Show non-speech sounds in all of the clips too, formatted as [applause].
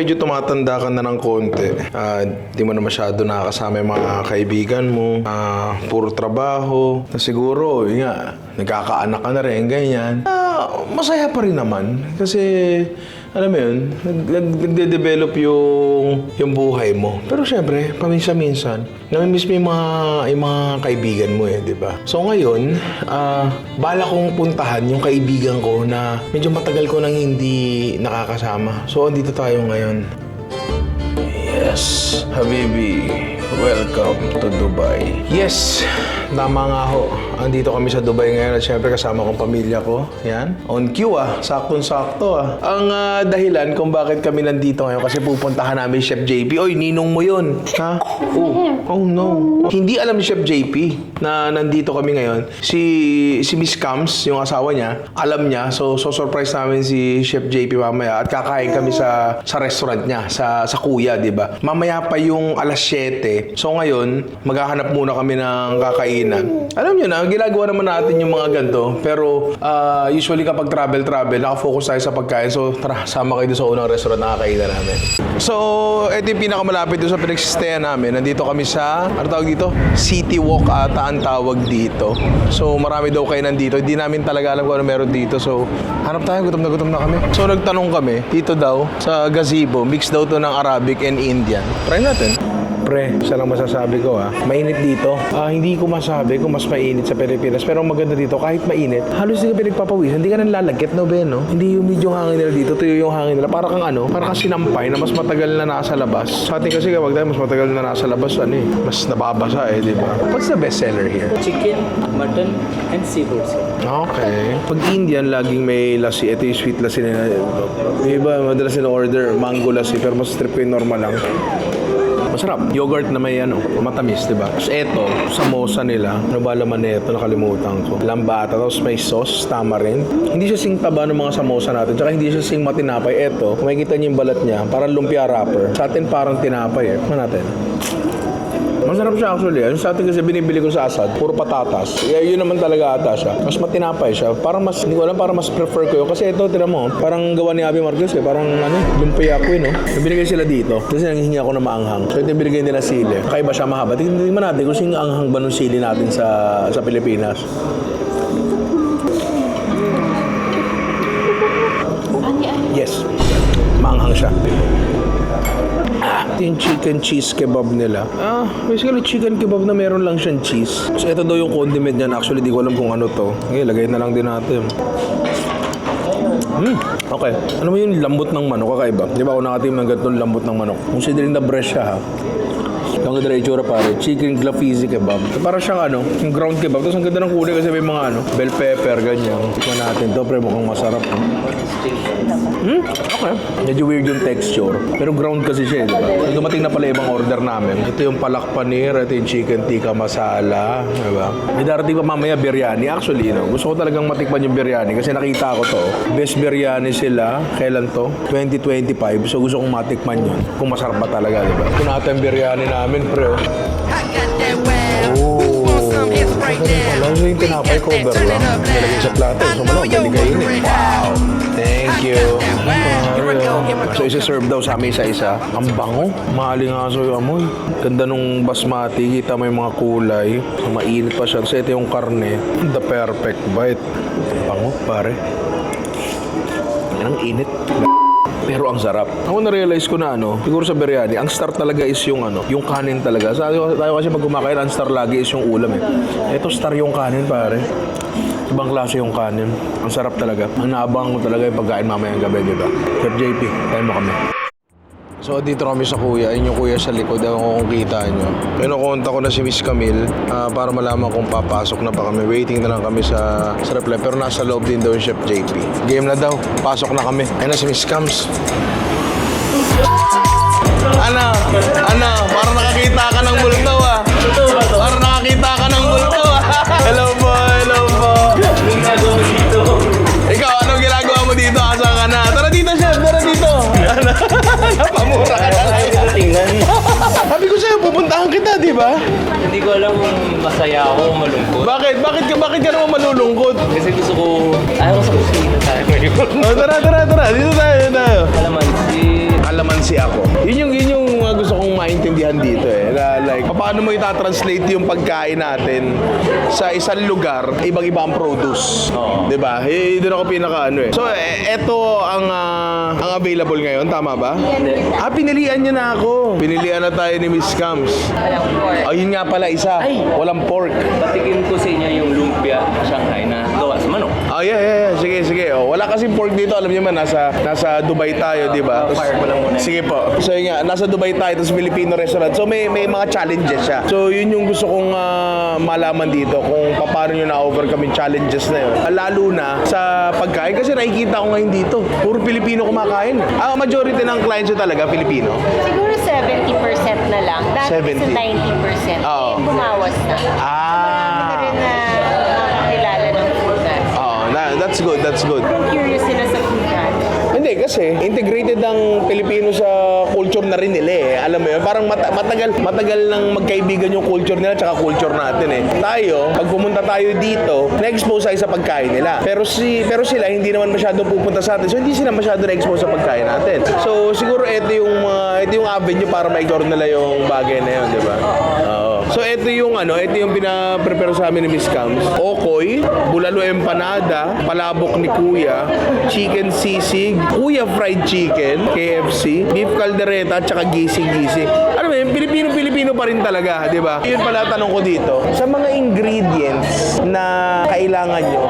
medyo tumatanda ka na ng konti, ah, di mo na masyado nakakasama yung mga kaibigan mo, ah, puro trabaho, na siguro, yun nga, nagkakaanak ka na rin, ganyan. Ah, masaya pa rin naman. Kasi, alam mo yun, nag- nag- nagde-develop yung, yung buhay mo. Pero syempre, paminsan-minsan, namimiss mo yung mga, yung mga kaibigan mo eh, di ba? So ngayon, ah, bala kong puntahan yung kaibigan ko na medyo matagal ko nang hindi nakakasama. So, andito tayo ngayon. Yes, Habibi. Welcome to Dubai. Yes, tama nga ho. Andito kami sa Dubai ngayon at syempre kasama kong pamilya ko. Yan. On cue ah. Saktong-sakto ah. Ang ah, dahilan kung bakit kami nandito ngayon kasi pupuntahan namin Chef JP. Oy, ninong mo yun. Ha? Oh, oh no. Hindi alam ni Chef JP na nandito kami ngayon. Si si Miss Cams, yung asawa niya, alam niya. So, so surprise namin si Chef JP mamaya at kakain kami sa sa restaurant niya, sa sa Kuya, 'di ba? Mamaya pa yung alas 7. So ngayon, maghahanap muna kami ng kakainan. Alam niyo na, ginagawa naman natin yung mga ganito. Pero ah, usually kapag travel-travel, nakafocus tayo sa pagkain. So tara, sama kayo sa unang restaurant na kakainan namin. So, ito yung pinakamalapit doon sa pinagsistayan namin. Nandito kami sa, ano tawag dito? City Walk ata ang tawag dito. So, marami daw kayo nandito. Hindi namin talaga alam kung ano meron dito. So, hanap tayo. Gutom na gutom na kami. So, nagtanong kami. Dito daw, sa gazebo. Mix daw to ng Arabic and Indian. Try natin. Pre, isa lang masasabi ko ha. Mainit dito. Ah, hindi ko masabi kung mas mainit sa Pilipinas. Pero maganda dito, kahit mainit, halos hindi ka pinagpapawis. Hindi ka nang lalagkit, no, Ben, no? Hindi yung medyo hangin nila dito. Tuyo yung hangin nila. Para kang ano, para kang sinampay na mas matagal na nasa labas. Sa atin kasi kapag tayo mas matagal na nasa labas, ano eh, mas nababasa eh, di ba? What's the best seller here? chicken, mutton, and seafood, sir. Okay. Pag Indian, laging may lassi. Ito yung sweet lassi nila. Yung iba, madalas sila order mango lassi, pero mas trip ko yung normal lang. Masarap. Yogurt na may ano, matamis, di ba? Tapos eto, samosa nila. Ano ba laman nito? Nakalimutan ko. Lambata. Tapos may sauce, tamarind. Hindi siya sing taba ng mga samosa natin. Tsaka hindi siya sing matinapay. Eto, kung makikita niyo yung balat niya, parang lumpia wrapper. Sa atin parang tinapay eh. Ano natin? Masarap siya actually. Yung sa atin kasi binibili ko sa Asad, puro patatas. Yeah, yun naman talaga ata siya. Mas matinapay siya. Parang mas, hindi ko alam, parang mas prefer ko yun. Kasi ito, tira mo, parang gawa ni Abby Marquez eh. Parang ano, lumpia ko yun, no? Yung binigay sila dito. Kasi nanghihingi ako ng maanghang. So ito yung binigay nila sili. Kakaiba siya mahaba. Tingnan natin kung sino anghang ba ng sili natin sa sa Pilipinas. Yes. Maanghang siya. Yung chicken cheese kebab nila. Ah, basically chicken kebab na meron lang siyang cheese. So ito daw yung condiment niyan. Actually, di ko alam kung ano to. Okay, lagay na lang din natin. Hmm, okay. Ano mo yung lambot ng manok? Kakaiba. Di ba ako nakatim ng ganitong lambot ng manok? Considering the breast siya ha. Ang ganda na itsura pare. Chicken glafizi kebab. So, para siyang ano, yung ground kebab. Tapos ang ganda ng kulay kasi may mga ano, bell pepper, ganyan. Tikman natin to. Pre, mukhang masarap. Hmm, okay. Medyo weird yung texture. Pero ground kasi siya, eh, di ba? Yung dumating na pala ibang order namin. Ito yung palak paneer, ito yung chicken tikka masala, di ba? May darating pa mamaya biryani. Actually, no, gusto ko talagang matikman yung biryani kasi nakita ko to. Best biryani sila. Kailan to? 2025. So gusto kong matikman yun. Kung masarap ba talaga, di ba? Ito natin biryani namin, pre. oh. Oh. Alam mo yung tinapay cover lang. Nilagay sa plato. So malang, galing kayo eh. Wow. Thank you. So isa-serve daw sa amin isa-isa. Ang bango. Maalingaso yung amoy. Ganda nung basmati. Kita mo yung mga kulay. Mainit pa siya. Kasi ito yung karne. The perfect bite. Bango, pare. Ang init. Pero ang sarap. Ako na-realize ko na ano, siguro sa biryani, ang star talaga is yung ano, yung kanin talaga. Sa tayo, tayo kasi pag kumakain, ang star lagi is yung ulam eh. Ito star yung kanin pare. Ibang klase yung kanin. Ang sarap talaga. Ang naabang ko talaga yung pagkain mamayang gabi, di ba? Chef JP, tayo mo kami. So dito kami sa kuya, yung kuya sa likod, ewan ko kung kita nyo. Pinukonta ko na si Miss Camille ah, para malaman kung papasok na pa kami. Waiting na lang kami sa, sa reply. Pero nasa loob din daw yung Chef JP. Game na daw, pasok na kami. Ayun na si Miss Cams. Ano? Ano? Parang nakakita ka ng multo ah. Parang nakakita ka ng multo ah. Masaya ako, malungkot. Bakit? Bakit ka, bakit ka naman malulungkot? Kasi gusto ko, ayaw ko sa kusina tayo ngayon. [laughs] Oh, tara, tara, tara. Dito tayo, dito tayo. Kalamansi. Kalamansi ako. Yun yung, yun yung uh, gusto kong maintindihan dito eh. Like, paano mo itatranslate yung pagkain natin sa isang lugar, ibang-iba ang produce. Oo. Di ba? Eh, doon ako pinaka ano eh. So, eh, eto ang, ah, ang available ngayon, tama ba? Ah, pinilian niyo na ako. Pinilian na tayo ni Miss Cams. Walang pork. Oh, yun nga pala isa. Ay! Walang pork. Patikin ko sa inyo yung lumpia Shanghai na gawa sa manok. Oh, yeah, yeah, yeah. Sige, sige. Oh, wala kasing pork dito. Alam niyo man, nasa, nasa Dubai tayo, di ba? fire ko lang muna. Sige po. So, yun nga, nasa Dubai tayo, tapos Filipino restaurant. So, may, may mga challenges siya. So, yun yung gusto kong ah, malaman dito, kung paano nyo na-overcome yung challenges na yun. Ah, Lalo na sa pagkain, kasi nakikita ko ngayon dito, puro Pilipino kumakain. Ang majority ng clients nyo talaga, Filipino. Siguro 70% na lang. Dati 70. sa 90%. Oo. Eh, bumawas na. Ah. Marami na rin na nakakilala ng food natin. Oh, na, that's good, that's good. Parang curious sila sa food. Hindi kasi integrated ang Pilipino sa culture na rin nila eh. Alam mo yun, parang mata- matagal matagal nang magkaibigan yung culture nila tsaka culture natin eh. Tayo, pag pumunta tayo dito, na-expose tayo sa pagkain nila. Pero si pero sila hindi naman masyadong pupunta sa atin. So hindi sila masyado na-expose sa pagkain natin. So siguro ito yung mga ito yung avenue para ma-ignore nila yung bagay na yun, di ba? Oo. So ito yung ano, ito yung pina-prepare sa amin ni Miss Cams. Okoy, bulalo empanada, palabok ni Kuya, chicken sisig, Kuya fried chicken, KFC, beef caldereta, at saka gising-gising. Ano ba yun, Pilipino-Pilipino pa rin talaga, di ba? Yun pala tanong ko dito. Sa mga ingredients na kailangan nyo,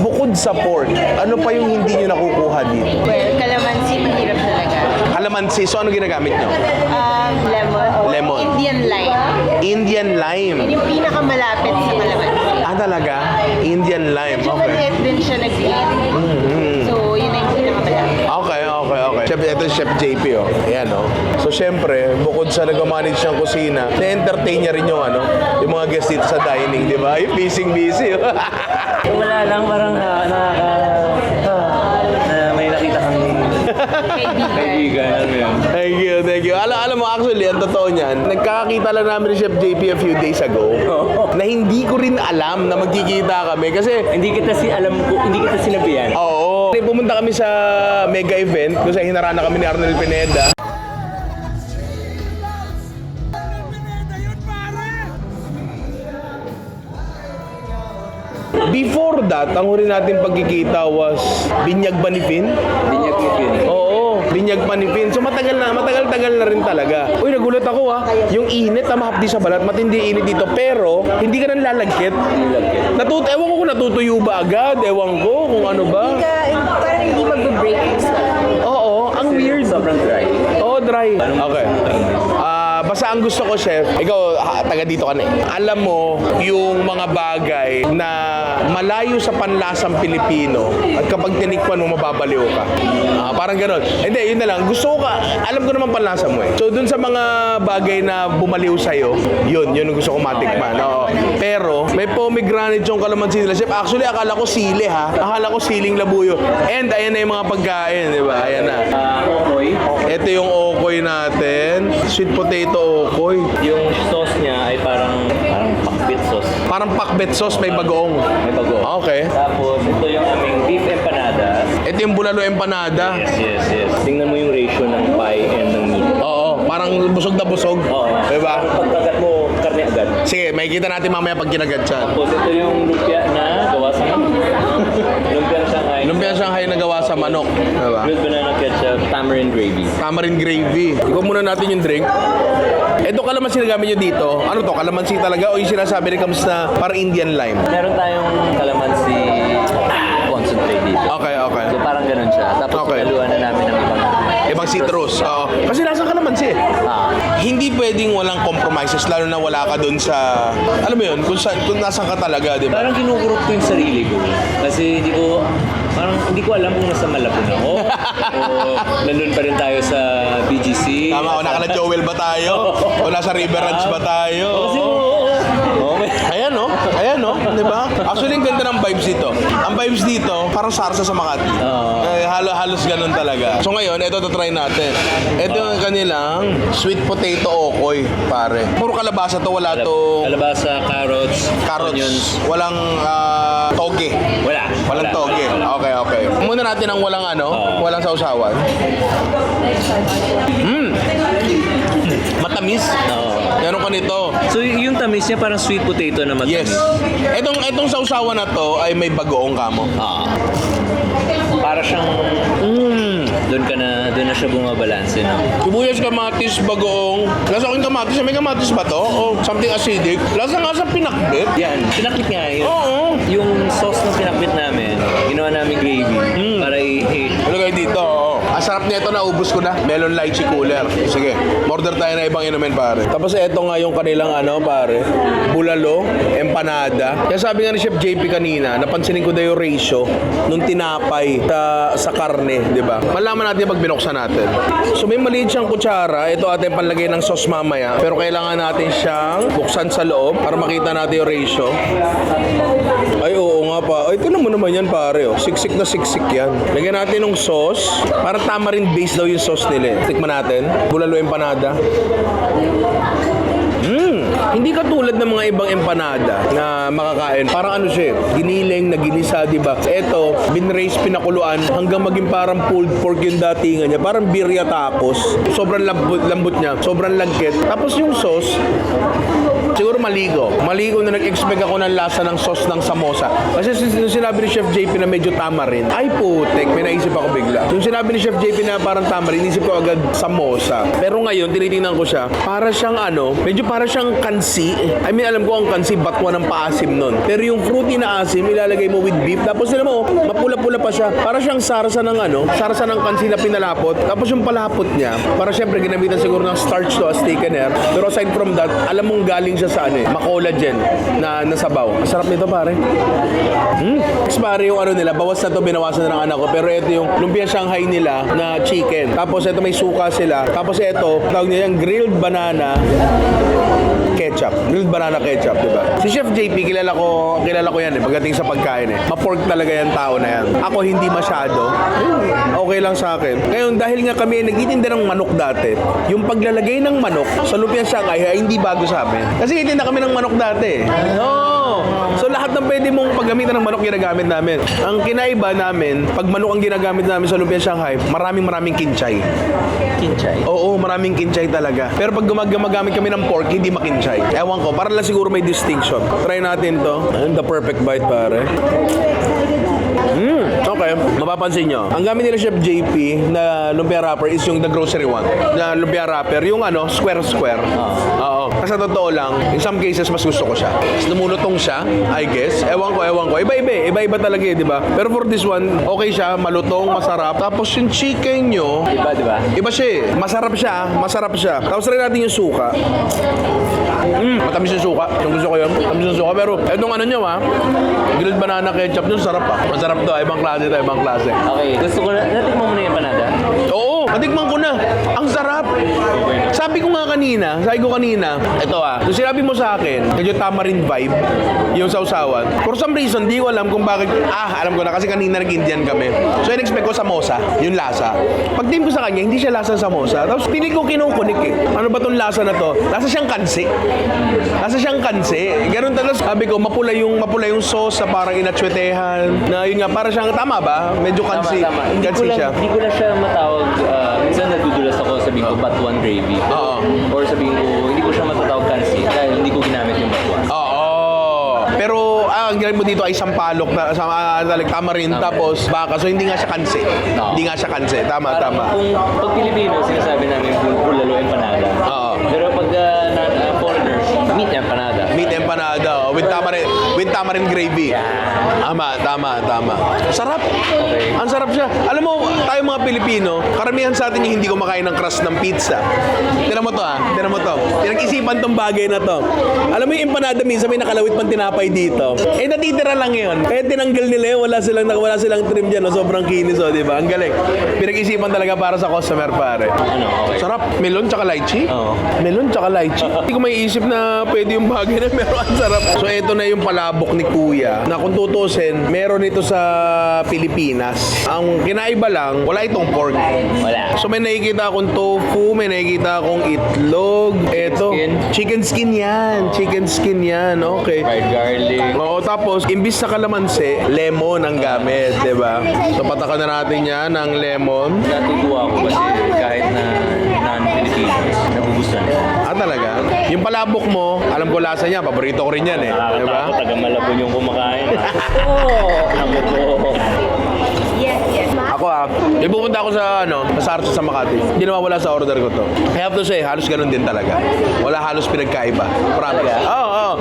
bukod sa pork, ano pa yung hindi nyo nakukuha dito? Well, calamansi, mahirap talaga. Kalamansi, so ano ginagamit nyo? Um, lemon. Lemon. Indian lime. Indian lime. Yun yung pinakamalapit sa calamansi. Ah, talaga? Indian lime. Medyo Okay. maliit din siya na green. So, yun ang pinakamalapit. Okay, okay, okay. Chef, ito si Chef JP, oh. Ayan, oh. So, syempre, bukod sa nag-manage ng kusina, na-entertain niya rin yung, ano, yung mga guests dito sa dining, di ba? [laughs] Yung busy-busy. [laughs] Eh, wala lang, parang uh, nakaka... ah, na may nakita kang [laughs] Kaibigan. kaibigan. Alam mo yun? thank you, thank you. Alam, alam mo, actually, ang totoo niyan, nagkakakita lang namin ni Chef JP a few days ago na hindi ko rin alam na magkikita kami kasi Hindi kita si alam ko, hindi kita sinabihan. Oo. Pumunta kami sa mega event kung saan hinarana kami ni Arnel Pineda. Before that, ang huli natin pagkikita was Binyag Banipin. Binyag yun. Oo, Binyag Panipin. So matagal na, matagal-tagal na rin talaga. Uy, nagulat ako ah. Yung init na mahapdi sa balat, matindi init dito. Pero, hindi ka nang lalagkit. Natut ewan ko kung natutuyo ba agad. Ewan ko kung ano ba. Parang hindi mag-break. Oo, ang weird. Sobrang dry. Oo, dry. Okay. Ah, basta ang gusto ko, chef, ikaw, ha, taga dito ka na eh. Alam mo, yung mga bagay na malayo sa panlasang Pilipino at kapag tinikman mo, mababaliw ka. Ah, parang ganon. Hindi, yun na lang. Gusto ko ka, alam ko naman panlasa mo eh. So, dun sa mga bagay na bumaliw sa'yo, yun, yun ang gusto ko matikman. Oo. Pero, may pomegranate yung kalamansi nila. Chef, actually, akala ko sili ha. Akala ko siling labuyo. And, ayan na yung mga pagkain, di ba? Ayan na. Okoy. Ito yung okoy natin. Sweet potato okoy. Yung sauce niya ay parang parang pakbit sauce. Parang pakbet sauce, may bagoong. May bago. Okay. Tapos ito yung aming beef empanada. Ito yung bulalo empanada. Yes, yes, yes. Tingnan mo yung ratio ng pie and ng meat. Oo, parang busog na busog. Oo. Diba? Pagkagat mo, karne agad. Sige, makikita natin mamaya pag kinagat siya. Tapos ito yung lumpia na gawa sa manok. [laughs] lumpia Shanghai. Lumpia Shanghai na gawa sa manok. Diba? Grilled banana ketchup, tamarind gravy. Tamarind gravy. Ikaw muna natin yung drink. Ito kalamansi na gamit nyo dito. Ano to? Kalamansi talaga? O yung sinasabi ni Kams na parang Indian lime? Meron tayong calamansi concentrate dito. Okay, okay. So parang ganun siya. Tapos Okay. okay. na namin ng ibang Ibang citrus. Oo. Kasi nasa kalamansi eh. Ah, Hindi pwedeng walang compromises lalo na wala ka doon sa alam mo yun kung, sa, kung nasan ka talaga di ba parang kinukurot ko yung sarili ko. Kasi hindi ko, parang hindi ko alam kung nasa Malabon ako. [laughs] o nandun pa rin tayo sa BGC. tama o naka na Joel ba tayo o nasa River Ranch ba tayo Kasi oo. ayan no Ayan, no? Di ba? Actually, ang ganda ng vibes dito. Ang vibes dito, parang sarsa sa Makati. Oo. Eh, halo, halos ganun talaga. So ngayon, ito try natin. Ito yung kanilang sweet potato okoy, pare. Puro kalabasa to, wala tong Kalabasa, carrots, carrots. onions. Walang ah, toge. Wala. Walang Wala. toge. Okay. Muna natin ang walang ano, Oo. walang sausawan. Mmm. Matamis. Oo. Meron ka nito. So y- yung tamis niya parang sweet potato na matamis. Yes. Etong etong sausawan na to ay may bagoong kamo. Ah. Para siyang Mmm. doon ka na doon na siya bumabalanse no. Sibuyas, kamatis, bagoong. Lasa ko yung kamatis. May kamatis ba to? O something acidic? Lasa nga sa pinakbit. Yan, pinakbit nga yun. Oo. Yung sauce na pinakbit namin, ginawa namin gravy para i- i- Ilagay dito. oo. Ang sarap nito, naubos ko na. Melon lychee cooler. Sige, order tayo na ibang inumin, pare. Tapos eto nga yung kanilang ano, pare. Bulalo, empanada. Kaya sabi nga ni Chef JP kanina, napansinin ko daw yung ratio nung tinapay sa, sa karne, di ba? Malaman natin pag binuksan natin. So may maliit siyang kutsara. Ito ating panlagay ng sauce mamaya. Pero kailangan natin siyang buksan sa loob para makita natin yung ratio. Ay, oo nga pa. Ay, ito naman naman yan, pare. Oh. Siksik na siksik yan. Lagyan natin ng sauce. Parang tamarind base daw yung sauce nila. eh. Tikman natin. Bulalo empanada. Mmm, hindi katulad ng mga ibang empanada na makakain. Parang ano siya, eh, giniling na ginisa, di ba? Ito, binraise pinakuluan hanggang maging parang pulled pork yung datingan niya. Parang birria tacos. Sobrang lambot, lambot niya, sobrang lagkit. Tapos yung sauce, Siguro maligo. Maligo na nag-expect ako ng lasa ng sauce ng samosa. Kasi nung sinabi ni Chef JP na medyo tamarin, ay putek, may naisip ako bigla. Nung sinabi ni Chef JP na parang tamarin, inisip ko agad samosa. Pero ngayon, tinitingnan ko siya, para siyang ano, medyo para siyang kansi. I mean, alam ko ang kansi, batwa ng paasim nun. Pero yung fruity na asim, ilalagay mo with beef. Tapos sila mo, mapula-pula pa siya. Para siyang sarsa ng ano, sarsa ng kansi na pinalapot. Tapos yung palapot niya, para syempre ginamitan siguro ng starch to as thickener. Pero aside from that, alam mong galing siya sa ano eh, ma-collagen na nasabaw. Sarap nito pare. Hmm. Tapos pare yung ano nila, bawas na to, binawasan na ng anak ko. Pero ito yung lumpia Shanghai nila na chicken. Tapos ito may suka sila. Tapos ito, tawag nila yung grilled banana ketchup. Grilled banana ketchup, di ba? Si Chef JP, kilala ko, kilala ko yan eh, pagdating sa pagkain eh. Ma-pork talaga yan tao na yan. Ako hindi masyado. Okay lang sa akin. Ngayon, dahil nga kami nagtitinda ng manok dati, yung paglalagay ng manok sa lumpia Shanghai ay hindi bago sa amin. Kasi nagtitinda kami ng manok dati. eh. So lahat ng pwede mong paggamitan ng manok ginagamit namin. Ang kinaiba namin, pag manok ang ginagamit namin sa lumpia Shanghai, maraming maraming kinchay. Kinchay. Oo, maraming kinchay talaga. Pero pag gumag- gumagamit kami ng pork, hindi makinchay. Ewan ko, para lang siguro may distinction. Try natin to. And the perfect bite, pare. Mm, okay. Mapapansin nyo, ang gamit nila Chef JP na lumpia wrapper is yung the grocery one. Na lumpia wrapper, yung ano, square-square. Oo. Kasi totoo lang, in some cases, mas gusto ko siya. Mas Lumulutong siya, I guess. Ewan ko, ewan ko. Iba-iba eh. Iba-iba talaga eh, di ba? Pero for this one, okay siya, malutong, masarap. Tapos yung chicken nyo, Iba, di ba? Iba siya eh. Masarap siya, masarap siya. Tapos try natin yung suka. Mm, matamis yung suka. Yung gusto ko yun. Matamis yung suka. Pero etong ano nyo ha, grilled banana ketchup nyo, sarap ah. Masarap to. Ibang klase to, ibang klase. Okay, gusto ko na, natikman mo na yung panada? Oo, matikman ko na. Ang sarap. Sabi ko nga kanina, sabi ko kanina, ito ah, nung sinabi mo sa akin, medyo tamarind vibe, yung sausawan. For some reason, di ko alam kung bakit, ah, alam ko na, kasi kanina nag-Indian kami. So, in-expect ko samosa, yung lasa. Pag tingin ko sa kanya, hindi siya lasa samosa. Tapos, pinig ko kinukunik eh. Ano ba tong lasa na to? Lasa siyang kansi. Lasa siyang kansi. Ganun talaga. Sabi ko, mapula yung, mapula yung sauce sa parang inatswetehan. Na yun nga, para siyang, tama ba? Medyo kansi. Tama, tama. Hindi ko Kansi lang, siya. hindi ko lang siya matawag, ah, minsan nadudulas ako, sabihin ko, batuan gravy. Oo. Or sabihin ko, hindi ko siya matatawag kansi dahil hindi ko ginamit yung batuan. Oo. Pero ah, ang ginamit mo dito ay sampalok na sa uh, like, tamarin Tama. tapos baka. So hindi nga siya kansi. Oo. Hindi nga siya kansi. Tama, Parang tama. Kung pag Pilipino, sinasabi namin bul- bulalo empanada. Oo. Pero pag ah, na, ah, foreigners, meat empanada. Meat empanada oh, with tamarind with tamarind gravy. Tama, tama, tama. Sarap. Ang sarap siya. Alam mo, tayo mga Pilipino, karamihan sa atin yung hindi kumakain ng crust ng pizza. Tinan mo to ah. Tinan mo to. Pinag-isipan tong bagay na to. Alam mo yung empanada minsan may nakalawit pang tinapay dito. Eh natitira lang yun. Kaya tinanggal nila yun. Wala silang, wala silang trim dyan. No? Sobrang kinis oh, di ba? Ang galing. Pinag-isipan talaga para sa customer pare. Ano, okay. Sarap. Melon tsaka lychee? Oo. Melon tsaka lychee. Hindi ko maiisip na pwede yung bagay na meron ang sarap. So ito na yung palabok ni Kuya na kung tutusin, meron ito sa Pilipinas. Ang kinaiba lang, wala itong pork. Wala. So may nakikita akong tofu, may nakikita akong itlog. Ito, skin. chicken skin yan. Chicken skin yan. Okay. Fried garlic. Oo, tapos, imbis sa kalamansi, lemon ang gamit, di ba? So, patakan na natin yan ng lemon. Natutuwa ko kasi kahit na talaga? Yung palabok mo, alam ko lasa niya, paborito ko rin yan eh. Di ba? Nakakatakot, taga Malabon yung kumakain. Oo! Naku po. Yes, yes. Ako ah, may pupunta ako sa ano, sa Sarso sa Makati. Hindi nawawala sa order ko to. I have to say, halos ganun din talaga. Wala halos pinagkaiba. Promise. Talaga? Oo, oo.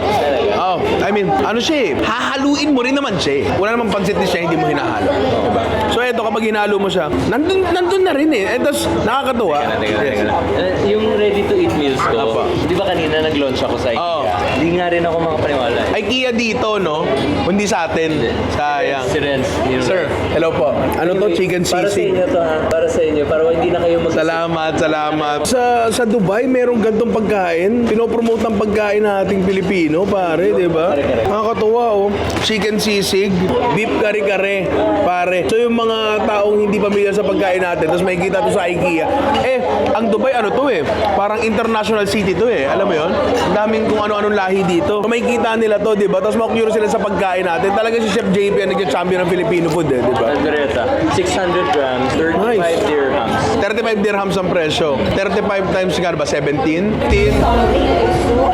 Oo. I mean, ano siya eh, hahaluin mo rin naman siya eh. Wala namang pansit ni siya, hindi mo hinahalo. Diba? So eto, kapag hinalo mo siya, nandun, nandun na rin eh. Eh, tas nakakatuwa. Teka lang, teka lang, teka lang. Eh, Yung ready-to-eat meals ko, Apa. di ba kanina nag-launch ako sa IKEA? Oo. Hindi nga rin ako makapaniwala. IKEA dito, no? Hindi sa atin. Sayang. Si Renz. yun. Sir, hello po. Ano to? Chicken Para sa sisig. inyo to ha. Para sa inyo. Para hindi na kayo mag- Salamat, salamat. Sa sa Dubai, merong gantong pagkain. Pinopromote ang pagkain ng ating Pilipino, pare, di ba? Kare-kare. Nakakatuwa, oh. Chicken sisig, beef kare-kare, pare. So yung mga taong hindi pamilyar sa pagkain natin, tapos may kita to sa IKEA. Eh, ang Dubai, ano to eh? Parang international city to eh. Alam mo yon? Ang daming kung ano-anong lahi dito. So may kita nila to, di ba? Tapos makakuro sila sa pagkain natin. Talaga si Chef JP ang nagka-champion ng Filipino food eh, di ba? Margareta. 600 grams, 35 Nice. dirhams. 35 dirhams ang presyo. 35 times nga ba? 17? 10?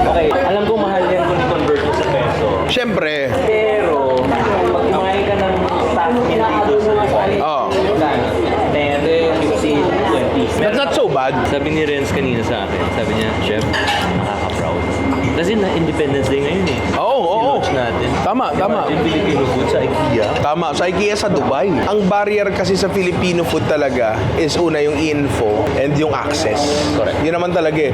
Okay, alam ko mahal yan kung i-convert mo sa peso. Siyempre. Pero, pag kumain ka ng stock meal dito sa Dubai, Oo. magkano? 10, 15, 20. That's not so bad. Sabi ni Renz kanina sa akin, sabi niya, Chef, nakaka-proud. Kasi na Independence Day ngayon eh. Oo, oo, oo. Tama, tama. Yung Filipino food sa IKEA. Tama, sa IKEA sa Dubai. Ang barrier kasi sa Filipino food talaga is una yung info and yung access. Correct. Yun naman talaga eh.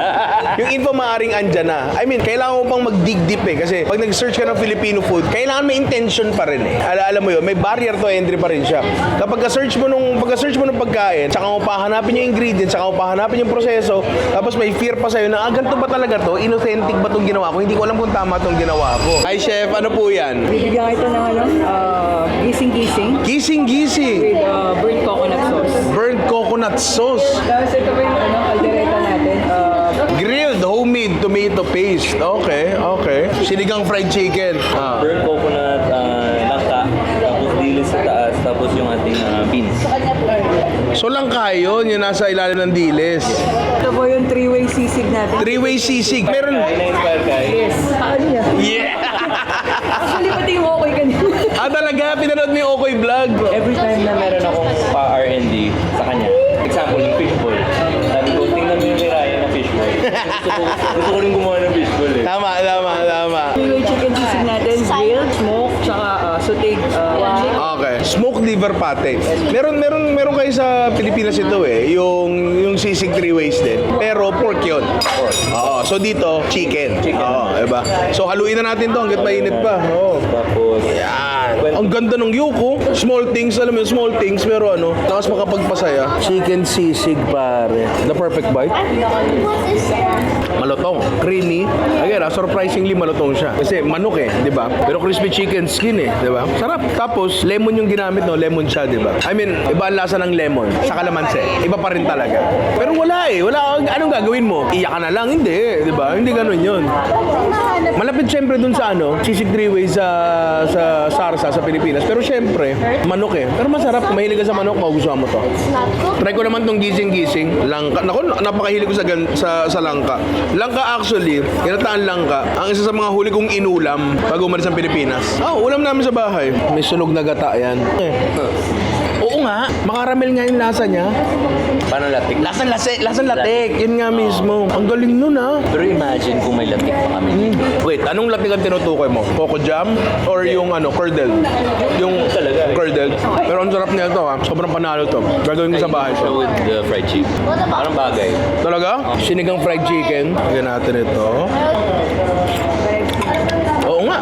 [laughs] yung info maaring andyan na. I mean, kailangan mo pang mag-dig deep eh. Kasi pag nag-search ka ng Filipino food, kailangan may intention pa rin eh. Ala, alam mo yun, may barrier to entry pa rin siya. Kapag ka-search mo nung, pagka search mo ng pagkain, tsaka mo pahanapin yung ingredients, tsaka mo pahanapin yung proseso, tapos may fear pa sa'yo na, ah, ganito ba talaga to? Inauthentic ba tong ginawa ko? Hindi ko alam kung tama tong ginawa ko. Hi, chef. Ano po yan? Bibigyan kita ng ano, ah, gising-gising Gising-gising. with ah, burnt coconut sauce. Burnt coconut sauce. Tapos ito pa yung ano, kaldereta natin. Ah, Grilled homemade tomato paste. Okay, okay. Sinigang fried chicken. Ah. Burnt coconut, uh, langka, tapos dilis sa taas, tapos yung ating ah, beans. So lang kayo, yung nasa ilalim ng dilis. ito po yung three-way sisig natin. Three-way sisig. Meron... Kaya na-inspire kayo. Yes. Ano? Yeah! Actually, pati yung okay kanina. ah, talaga? Pinanood mo yung Okoy vlog? Every time na meron akong pa-R&D sa kanya, example, yung fishball. Sabi ko, tingnan mo yung kay Ryan na fishball. Gusto ko, gusto ko rin gumawa ng fishball eh. Tama, tama, tama. Three-way chicken sisig natin, grilled, smoked, tsaka ah, sauteed. ah, Okay. Smoked liver pate. Meron meron meron kayo sa Pilipinas ito eh, yung yung sisig three ways din. Pero pork 'yon. Oo. So dito, chicken. Oo, 'di ba? So haluin na natin 'to hangga't mainit pa. Oo. Tapos, Yan. Ang ganda ng yuko. Small things, alam mo yun, small things, pero ano, tapos makapagpasaya. Chicken sisig, pare. The perfect bite. Malutong. Creamy. Again, ah, surprisingly malutong siya. Kasi manok eh, di ba? Pero crispy chicken skin eh, di ba? Sarap. Tapos, lemon yung ginamit, no? Lemon siya, di ba? I mean, iba ang lasa ng lemon sa kalamansi. Iba pa rin talaga. Pero wala eh. Wala. Anong gagawin mo? Iyak ka na lang? Hindi, di ba? Hindi ganun yun. Malapit syempre dun sa ano, sisig three ways sa sa Sarsa sa Pilipinas. Pero syempre, manok eh. Pero masarap kung mahilig ka sa manok, magugustuhan mo to. Try ko naman tong gising-gising. Langka. Naku, napakahilig ko sa, gan- sa, sa langka. Langka actually, kinataan langka, ang isa sa mga huli kong inulam bago umalis ng Pilipinas. Oh, ulam namin sa bahay. May sunog na gata yan. Eh. Oo nga, makaramel nga yung lasa niya. Paano latik? Lasang lase, lasang latek. Yun nga mismo. Ang galing nun ah. Pero imagine kung may latik pa kami. Wait, anong latik ang tinutukoy mo? Coco jam or yung ano, curdled? Yung Talaga. curdled. Pero ang sarap nito ah. Sobrang panalo to. Gagawin ko sa bahay Siya with the fried chicken. Parang bagay. Talaga? Sinigang fried chicken. Lagyan natin ito. Oo nga.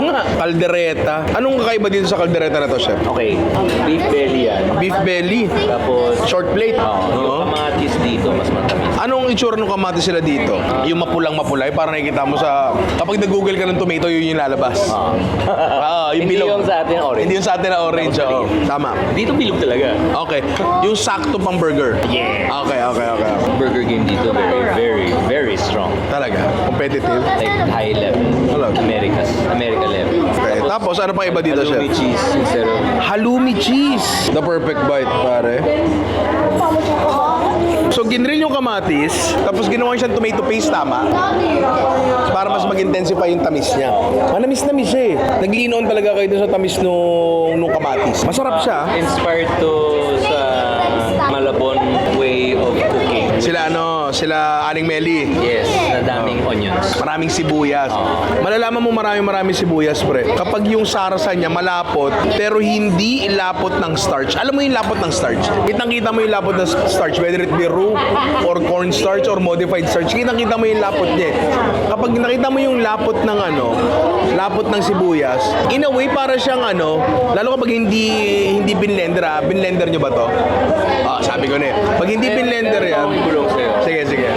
Oo nga. Kaldereta. Anong kakaiba dito sa kaldereta na to, chef? Okay, beef belly yan. Beef belly. Tapos, short plate. Oo, Oo. yung uh-huh. kamatis dito, mas matamis. Anong itsura ng kamatis sila dito? Ah. Yung mapulang mapulay, para nakikita mo sa... Kapag nag-google ka ng tomato, yun yung lalabas. Oo. Ah. [laughs] ah, yung Hindi bilog. yung sa atin, orange. Hindi yung sa atin na orange, oo. Tama. Dito bilog talaga. Okay. Yung sakto pang burger. Yeah. Okay, okay, okay. Burger game dito, very, very, very strong. Talaga. Competitive. Like high level. Alam. Americas. American 11. Okay. Tapos ano pa iba dito, Halloumi chef? cheese instead. Halloumi cheese. The perfect bite, pare. So, ginrill yung kamatis, tapos ginawa siyang tomato paste, tama? Para mas mag-intensify yung tamis niya. Ah, Manamis na miss eh. Nag-lean talaga kayo sa tamis nung, nung kamatis. Masarap siya. Ah, inspired to sa Malabon way of cooking. Sila ano, sila Aling Meli. Yes, na daming onions. Maraming sibuyas. Malalaman mo maraming maraming sibuyas, pre. Kapag yung sarsa niya malapot, pero hindi ilapot ng starch. Alam mo yung lapot ng starch? Kitang-kita mo yung lapot ng starch, whether it be roux or cornstarch or modified starch. Kitang-kita mo yung lapot niya. eh. Kapag nakita mo yung lapot ng ano, lapot ng sibuyas, in a way para siyang ano, lalo kapag hindi hindi binlender ah, binlender nyo ba to? Sabi ko na eh. Pag hindi binlender yan, Gulong sa'yo. Sige, sige.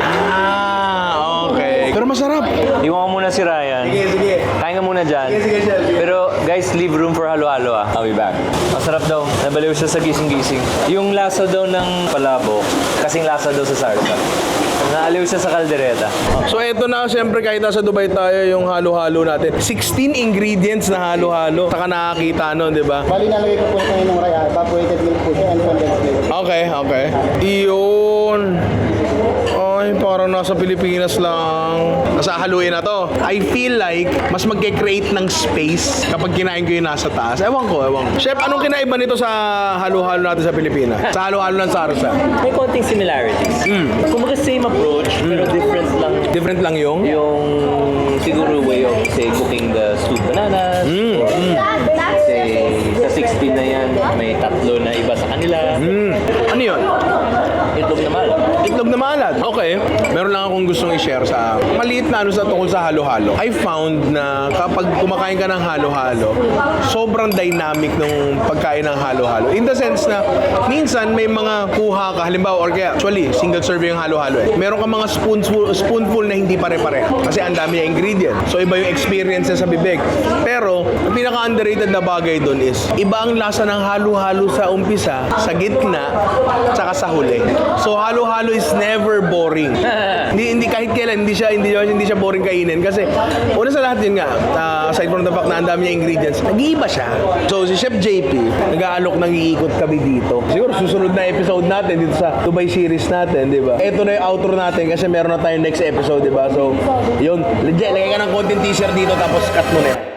Ah, okay. Pero masarap. Iwan ko muna si Ryan. sige. Kain ka muna dyan. Sige, sige, chef. Pero guys, leave room for halo-halo ah. I'll be back. Masarap daw. Nabaliw siya sa gising-gising. Yung lasa daw ng palabok, kasing lasa daw sa sarsa. Naaliw siya sa kaldereta. So eto na, siyempre kahit nasa Dubai tayo, yung halo-halo natin. 16 ingredients na halo-halo. Saka nakakita nun, di ba? Bali, nalagay ko po ito ng raya. Evaporated milk po siya and condensed milk. Okay, okay. Iyon. Ay, parang nasa Pilipinas lang. Nasa haluin na to. I feel like mas magke-create ng space kapag kinain ko yung nasa taas. Ewan ko, ewan ko. Chef, anong kinaiba nito sa halo-halo natin sa Pilipinas? Sa halo-halo ng sarsa? May konting similarities. Mm. Kumbaga same approach, pero different lang Different lang yung? yung siguro way of say cooking the stewed bananas. Mm, or, Say, sa 16 na yan, may tatlo na iba sa kanila. Mm. Ano yun? Itlog na malam. Itlog na. Okay. Meron lang akong gustong i-share sa maliit na ano sa tungkol sa halo-halo. I found na kapag kumakain ka ng halo-halo, sobrang dynamic ng pagkain ng halo-halo. In the sense na minsan may mga kuha ka, halimbawa, or kaya actually, single serving yung halo-halo eh. Meron ka mga spoonful, spoonful na hindi pare-pareha. Kasi ang dami niya ingredient. So iba yung experience sa bibig. Pero, ang pinaka-underrated na bagay doon is, iba ang lasa ng halo-halo sa umpisa, sa gitna, tsaka sa huli. So halo-halo is never boring. Hindi, hindi kahit kailan hindi siya hindi siya hindi siya boring kainin kasi una sa lahat yun nga, ah, aside from the fact na ang dami niya ingredients, nag-iiba siya. So si Chef JP, nag-aalok ng iikot kami dito. Siguro susunod na episode natin dito sa Dubai series natin, di ba? Ito na yung outro natin kasi meron na tayong next episode, di ba? So, yun. Legit, lagay ka ng content teaser dito tapos cut mo na yan.